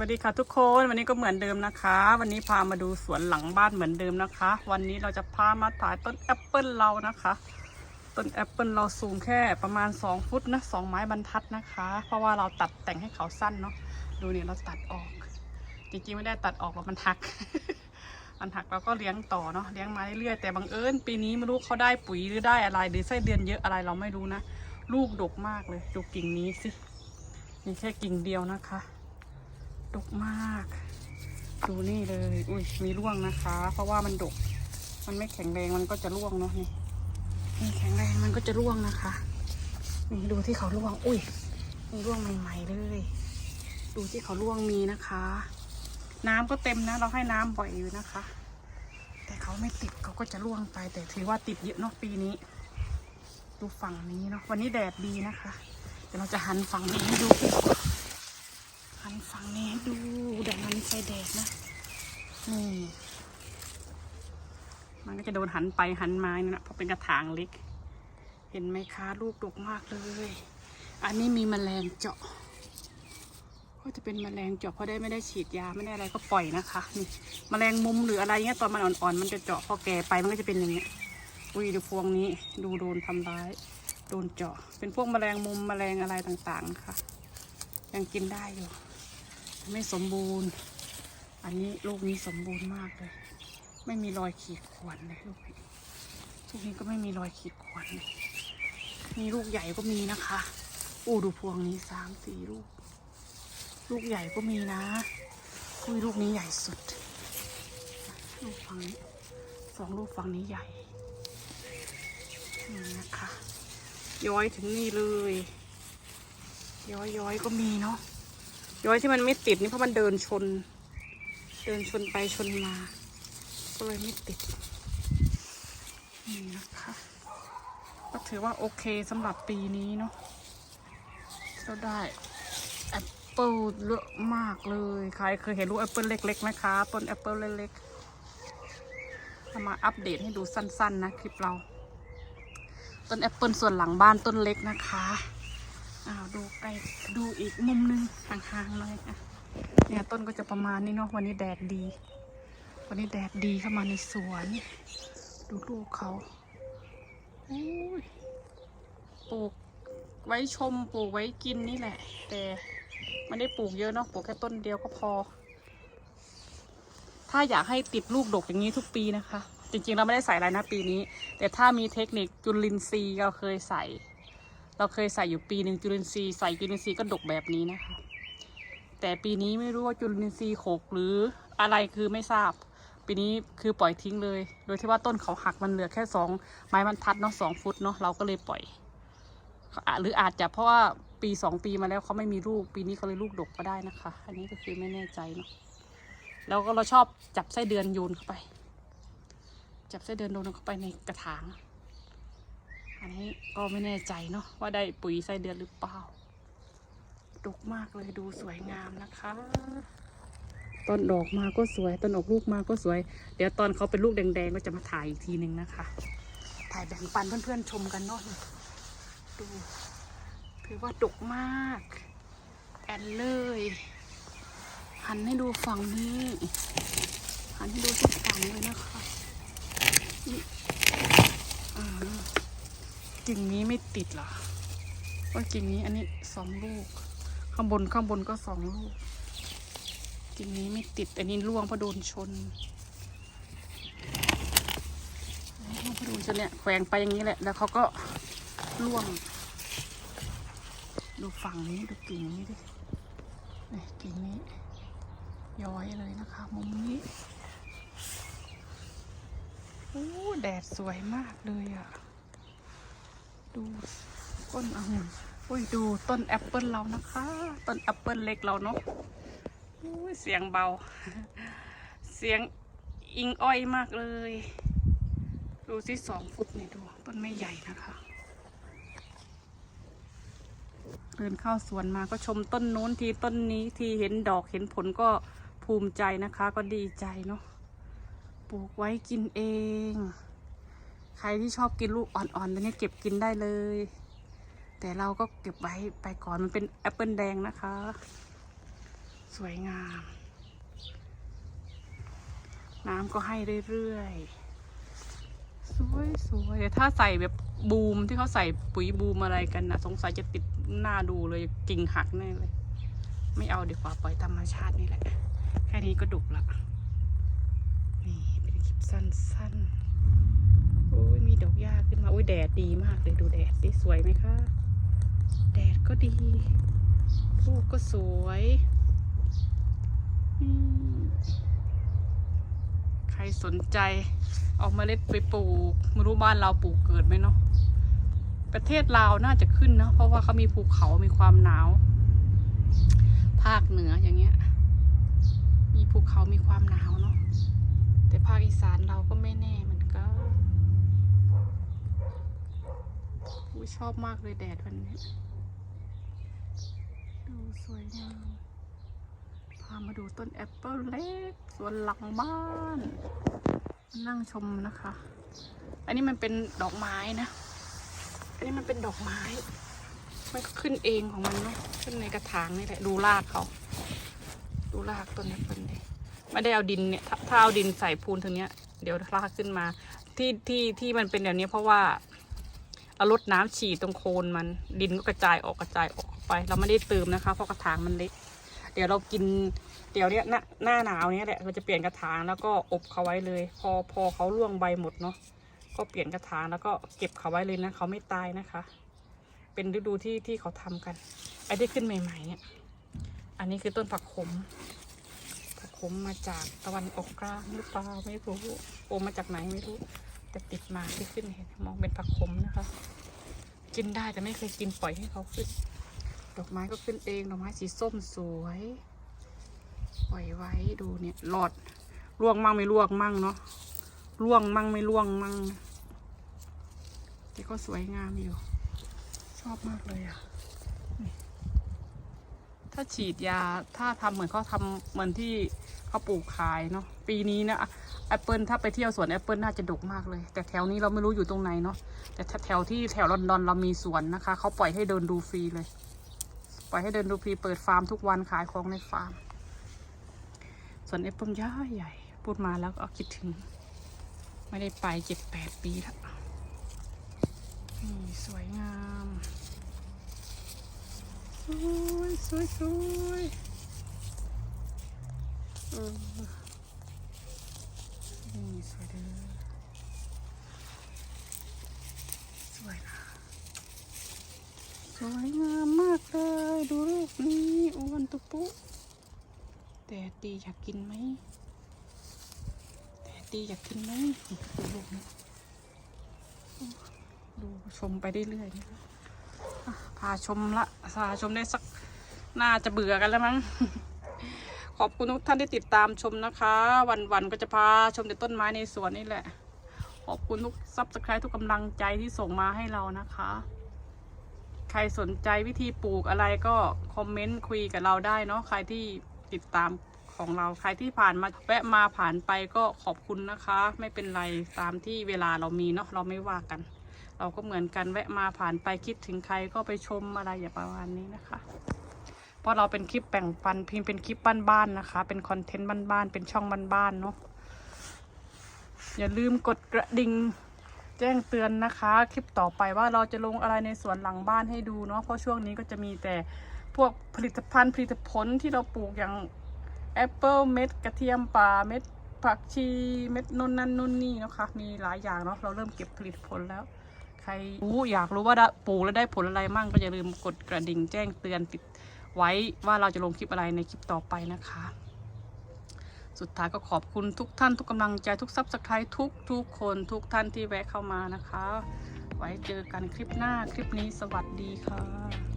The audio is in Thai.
วัสดีค่ะทุกคนวันนี้ก็เหมือนเดิมนะคะ วันนี้พามาดูสวนหลังบ้านเหมือนเดิมนะคะ วันนี้เราจะพามาถ่ายต้นแอปเปิลเรานะคะ ต้นแอปเปิลเราสูงแค่ประมาณ 2 ฟุตนะสองไม้บรรทัดนะคะ เพราะว่าเราตัดแต่งให้เขาสั้นเนาะดูเนี่ยเราตัดออก จริงๆไม่ได้ตัดออกหรอกมันหัก มันหักเราก็เลี้ยงต่อเนาะเลี้ยงมาเรื่อยๆแต่บังเอิญปีนี้ไม่รู้เขาได้ปุ๋ยหรือได้อะไรหรือไส้เดือนเยอะอะไรเราไม่รู้นะลูกดกมากเลยดูกิ่งนี้สิมีแค่กิ่งเดียวนะคะ ดกมาก ดูนี่เลย อุ้ยมีร่วงนะคะ เพราะว่ามันดก มันไม่แข็งแรงมันก็จะร่วงเนาะนี่นี่แข็งแรงมันก็จะร่วงนะคะ นี่ดูที่เขาร่วง อุ้ยมีร่วงใหม่ ๆ เลย ดูที่เขาร่วงมีนะคะ น้ำก็เต็มนะ เราให้น้ำบ่อยอยู่นะคะ แต่เขาไม่ติดเขาก็จะร่วงไป แต่ถือว่าติดเยอะเนาะปีนี้ ดูฝั่งนี้เนาะวันนี้แดดดีนะคะเดี๋ยวเราจะหันฝั่งนี้ดู หันฝั่งนี้ให้ดูเดี๋ยวมันใส่แดดนะนี่มันก็จะโดนหันไปหันมาเนี่ยนะเพราะเป็นกระถางเล็ก เห็นไหมคะลูกดกมากเลย อันนี้มีแมลงเจาะ ก็จะเป็นแมลงเจาะเพราะได้ไม่ได้ฉีดยาไม่ได้อะไรก็ปล่อยนะคะนี่แมลงมุมหรืออะไรเงี้ยตอนมันอ่อนๆมันจะเจาะพอแก่ไปมันก็จะเป็นอย่างเงี้ยอุ้ยดูพวงนี้ดูโดนทำร้ายโดนเจาะ เป็นพวกแมลงมุมแมลงอะไรต่างๆนะคะยังกินได้อยู่ ไม่สมบูรณ์ อันนี้ลูกนี้สมบูรณ์มากเลย ไม่มีรอยขีดข่วนเลยลูกนี้ลูกนี้ก็ไม่มีรอยขีดข่วนเลยมีลูกใหญ่ก็มีนะคะอู้ดูพวงนี้สามสี่ลูก ลูกใหญ่ก็มีนะอุ้ยลูกนี้ใหญ่สุด ลูกฝั่งนี้สองลูกฝั่งนี้ใหญ่นี่นะคะ ย้อยถึงนี่เลย ย้อยย้อยก็มีเนาะ ย้อยที่มันไม่ติดนี่เพราะมันเดินชน เดินชนไปชนมา ก็เลยไม่ติด นี่นะคะ ก็ถือว่าโอเคสำหรับปีนี้เนาะก็ได้แอปเปิลเยอะมากเลย ใครเคยเห็นลูกแอปเปิลเล็กๆไหมคะต้นแอปเปิลเล็กๆเอามาอัปเดตให้ดูสั้นๆนะคลิปเรา ต้นแอปเปิลส่วนหลังบ้านต้นเล็กนะคะ อ้าวดูใกลดูอีกมุมหนึงห่างๆเลยอะเนี่ยต้นก็จะประมาณนี้เนาะวันนี้แดดดี วันนี้แดดดีเข้ามาในสวน ดูลูกเขาปลูกไว้ชมปลูกไว้กินนี่แหละ แต่ไม่ได้ปลูกเยอะเนาะปลูกแค่ต้นเดียวก็พอ ถ้าอยากให้ติดลูกดกอย่างนี้ทุกปีนะคะ จริงๆเราไม่ได้ใส่อะไรนะปีนี้ แต่ถ้ามีเทคนิคจุลินทรีย์เราเคยใส่ เราเคยใส่อยู่ปีหนึ่งจุลินทรีย์ใส่จุลินทรีย์ก็ดกแบบนี้นะคะ แต่ปีนี้ไม่รู้ว่าจุลินทรีย์หกหรืออะไรคือไม่ทราบ ปีนี้คือปล่อยทิ้งเลย โดยที่ว่าต้นเขาหักมันเหลือแค่สองไม้บรรทัดเนาะสองฟุตเนาะเราก็เลยปล่อย หรืออาจจะเพราะว่าปีสองปีมาแล้วเขาไม่มีลูก ปีนี้เขาเลยลูกดกก็ได้นะคะ อันนี้ก็คือไม่แน่ใจเนาะแล้วก็เราชอบจับไส้เดือนโยนเข้าไป จับไส้เดือนโยนเข้าไปในกระถาง อันนี้ก็ไม่แน่ใจเนาะว่าได้ปุ๋ยไส้เดือนหรือเปล่าดกมากเลยดูสวยงามนะคะ ต้นดอกมาก็สวย ต้นออกลูกมาก็สวย เดี๋ยวตอนเขาเป็นลูกแดงๆก็จะมาถ่ายอีกทีหนึ่งนะคะ ถ่ายแบ่งปันเพื่อนๆชมกันเนาะดูถือว่าดกมากแอนเลย หันให้ดูฝั่งนี้ หันให้ดูทุกฝั่งเลยนะคะนี่อ่า กิ่งนี้ไม่ติดเหรอว่ากิ่งนี้อันนี้สองลูก ข้างบนข้างบนก็สองลูก กิ่งนี้ไม่ติดอันนี้ร่วงเพราะโดนชนร่วงเพราะโดนชนเนี่ยแขวงไปอย่างนี้แหละ แล้วเขาก็ร่วง ดูฝั่งนี้ดูกิ่งนี้ดิกิ่งนี้ย้อยเลยนะคะมุมนี้โอ้แดดสวยมากเลยอะ ดูต้นองุ่นอุ้ยดูต้นแอปเปิลเรานะคะ ต้นแอปเปิลเล็กเราเนาะอุ้ยเสียงเบา เสียงอิงอ้อยมากเลย ดูสิสองฟุตนี่ดู ต้นไม่ใหญ่นะคะ เดินเข้าสวนมาก็ชมต้นโน้นทีต้นนี้ทีเห็นดอกเห็นผลก็ภูมิใจนะคะ ก็ดีใจเนาะปลูกไว้กินเอง ใครที่ชอบกินลูกอ่อนๆตัวนี้เก็บกินได้เลย แต่เราก็เก็บไว้ไปก่อนมันเป็นแอปเปิลแดงนะคะ สวยงาม น้ำก็ให้เรื่อยๆ สวยสวยแต่ถ้าใส่แบบบูมที่เขาใส่ปุ๋ยบูมอะไรกันนะสงสัยจะติดหน้าดูเลยกิ่งหักแน่เลย ไม่เอาดีกว่าปล่อยธรรมชาตินี่แหละ แค่นี้ก็ดุละนี่เป็นคลิป สั้นๆ โอ้ยมีดอกหญ้าขึ้นมาอุ้ยแดดดีมากเลยดูแดดดิสวยไหมคะ แดดก็ดีลูกก็สวยนี่ใครสนใจเอาเมล็ดไปปลูกไม่รู้บ้านเราปลูกเกิดไหมเนาะประเทศลาวน่าจะขึ้นเนอะเพราะว่าเขามีภูเขามีความหนาว ภาคเหนืออย่างเงี้ย มีภูเขามีความหนาวเนาะแต่ ภาคอีสานเราก็ไม่แน่มือนกันอุ้ยชอบมากเลยแดดวันนี้ ดูสวยงามพามาดูต้นแอปเปิลเล็กสวนหลังบ้าน นั่งชมนะคะ อันนี้มันเป็นดอกไม้นะ อันนี้มันเป็นดอกไม้ มันก็ขึ้นเองของมันเนาะขึ้นในกระถางนี่แหละดูรากเขา ดูรากต้นแอปเปิลเลย ไม่ได้เอาดินเนี่ยถ้าเอาดินใส่พูนทางเนี้ย เดี๋ยวรากขึ้นมา ที่ที่ที่มันเป็นแบบนี้เพราะว่าเอารดน้ำฉีดตรงโคนมัน ดินก็กระจายออกกระจายออกไป เราไม่ได้เติมนะคะ เพราะกระถางมันเล็ก เดี๋ยวเรากินเดี๋ยวเนี้ยหน้าหน้าหนาวเนี้ยแหละเราจะเปลี่ยนกระถางแล้วก็อบเขาไว้เลย พอพอเขาร่วงใบหมดเนาะก็เปลี่ยนกระถางแล้วก็เก็บเขาไว้เลยนะเขาไม่ตายนะคะ เป็นฤดูที่ที่เขาทำกันไอ้ที่ขึ้นใหม่ๆเนี่ยอันนี้คือต้นผักขม ผมมาจากตะวันออกกลางหรือเปล่าไม่รู้โอมาจากไหนไม่รู้ แต่ติดมาที่ขึ้นเห็นมองเป็นผักขมนะคะ กินได้แต่ไม่เคยกินปล่อยให้เขาขึ้น ดอกไม้ก็ขึ้นเองดอกไม้สีส้มสวย ปล่อยไว้ดูเนี่ยหลอดร่วงมั่งไม่ร่วงมั่งเนาะร่วงมั่งไม่ร่วงมั่งแต่ก็สวยงามอยู่ ชอบมากเลยอะนี่ถ้าฉีดยาถ้าทำเหมือนเขาทำเหมือนที่ เขาปลูกขายเนาะปีนี้นะแอปเปิลถ้าไปเที่ยวสวนแอปเปิลน่าจะดกมากเลย แต่แถวนี้เราไม่รู้อยู่ตรงไหนเนาะแต่แถวที่แถวลอนดอนเรามีสวนนะคะเขาปล่อยให้เดินดูฟรีเลย ปล่อยให้เดินดูฟรีเปิดฟาร์มทุกวันขายของในฟาร์มสวนแอปเปิลย่าใหญ่พูดมาแล้วก็คิดถึง ไม่ได้ไปเจ็ดแปดปีแล้วนี่สวยงามสวยสวยสวยเออนี่สวยเด้อสวยนะส วยงามมากเลย ดูรูปนี้อ้วนตุปุแต่ตีอยากกินไหมแต่ตีอยากกินไหมดูรูปนี้ดูชมไปเรื่อยๆนะคะพาชมละพาชมได้สักน่าจะเบื่อกันแล้วมั้งขอบคุณทุกท่านที่ติดตามชมนะคะ วันๆก็จะพาชมแต่ต้นไม้ในสวนนี่แหละ ขอบคุณทุกซับสไครต์ทุกกำลังใจที่ส่งมาให้เรานะคะ ใครสนใจวิธีปลูกอะไรก็คอมเมนต์คุยกับเราได้เนาะใครที่ติดตามของเราใครที่ผ่านมาแวะมาผ่านไปก็ขอบคุณนะคะ ไม่เป็นไรตามที่เวลาเรามีเนาะเราไม่ว่ากัน เราก็เหมือนกันแวะมาผ่านไปคิดถึงใครก็ไปชมอะไรอย่างประมาณนี้นะคะ เพราะเราเป็นคลิปแบ่งปันเพียงเป็นคลิปบ้านๆนะคะ เป็นคอนเทนต์บ้านๆเป็นช่องบ้านๆเนาะอย่าลืมกดกระดิ่ง แจ้งเตือนนะคะ คลิปต่อไปว่าเราจะลงอะไรในสวนหลังบ้านให้ดูเนาะเพราะช่วงนี้ก็จะมีแต่พวกผลิตภัณฑ์ผลิตผลที่เราปลูกอย่างแอปเปิลเม็ดกระเทียมป่าเม็ดผักชีเม็ดนนนั่นนู่นนี่นะคะ มีหลายอย่างเนาะเราเริ่มเก็บผลิตผลแล้ว ใครรู้อยากรู้ว่าปลูกแล้วได้ผลอะไรมั่งก็อย่าลืมกดกระดิ่งแจ้งเตือนติดไว้ว่าเราจะลงคลิปอะไรในคลิปต่อไปนะคะ สุดท้ายก็ขอบคุณทุกท่านทุกกำลังใจทุกซับสไครต์ทุกทุกคนทุกท่านที่แวะเข้ามานะคะ ไว้เจอกันคลิปหน้าคลิปนี้สวัสดีค่ะ